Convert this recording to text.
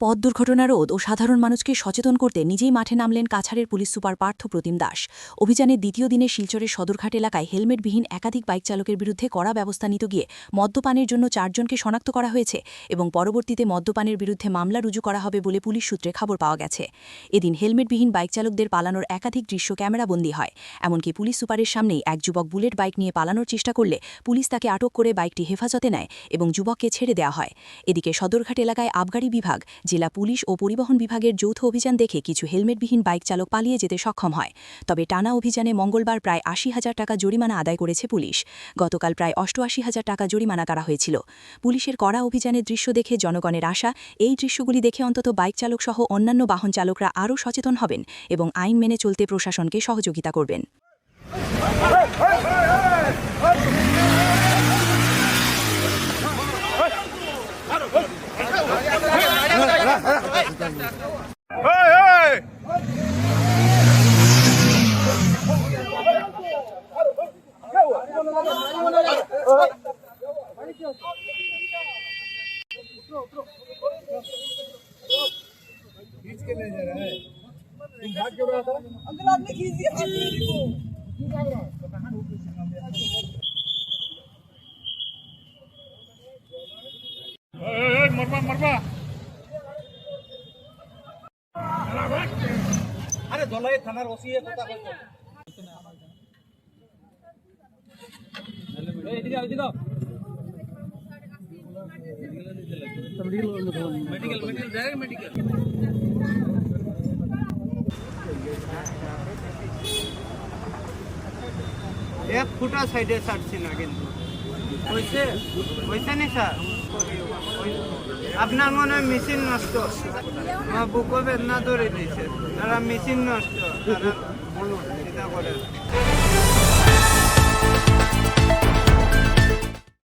পথ দুর্ঘটনা রোধ ও সাধারণ মানুষকে সচেতন করতে নিজেই মাঠে নামলেন কাছাড়ের পুলিশ সুপার পার্থ প্রতিম দাস। অভিযানের দ্বিতীয় দিনে শিলচরের সদরঘাট এলাকায় হেলমেটবিহীন একাধিক বাইক চালকের বিরুদ্ধে কড়া ব্যবস্থা নিতে গিয়ে মদ্যপানের জন্য চারজনকে শনাক্ত করা হয়েছে এবং পরবর্তীতে মদ্যপানের বিরুদ্ধে মামলা রুজু করা হবে বলে পুলিশ সূত্রে খবর পাওয়া গেছে। এদিন হেলমেটবিহীন বাইক চালকদের পালানোর একাধিক দৃশ্য ক্যামেরাবন্দী হয়। এমনকি পুলিশ সুপারের সামনেই এক যুবক বুলেট বাইক নিয়ে পালানোর চেষ্টা করলে পুলিশ তাকে আটক করে বাইকটি হেফাজতে নেয় এবং যুবককে ছেড়ে দেওয়া হয়। এদিকে সদরঘাট এলাকায় আবগারি বিভাগ জেলা পুলিশ ও পরিবহন বিভাগের যৌথ অভিযান দেখে কিছু হেলমেটবিহীন বাইক চালক পালিয়ে যেতে সক্ষম হয়। তবে টানা অভিযানে মঙ্গলবার প্রায় আশি হাজার টাকা জরিমানা আদায় করেছে পুলিশ। গতকাল প্রায় অষ্টআশি হাজার টাকা জরিমানা করা হয়েছিল। পুলিশের কড়া অভিযানের দৃশ্য দেখে জনগণের আশা, এই দৃশ্যগুলি দেখে অন্তত বাইক চালক সহ অন্যান্য বাহন চালকরা আরও সচেতন হবেন এবং আইন মেনে চলতে প্রশাসনকে সহযোগিতা করবেন। Hey, hey! ले जा रहा है अंदर आपने खींच दिया मरवा मरवा আরে দলাই থানার ওসি এ কথা এই এদিকে এদিকে মেডিকেল মেডিকেল ডাইরেক্ট মেডিকেল। এক ফুটা সাইডে ছাড়ছি না কিন্তু। হয়েছে হয়েছে নি স্যার? আপনার মনে হয় মেশিন নষ্ট? আমার বুকও বেদনা ধরে দিয়েছে। তারা মেশিন নষ্ট। তারা চিন্তা করেন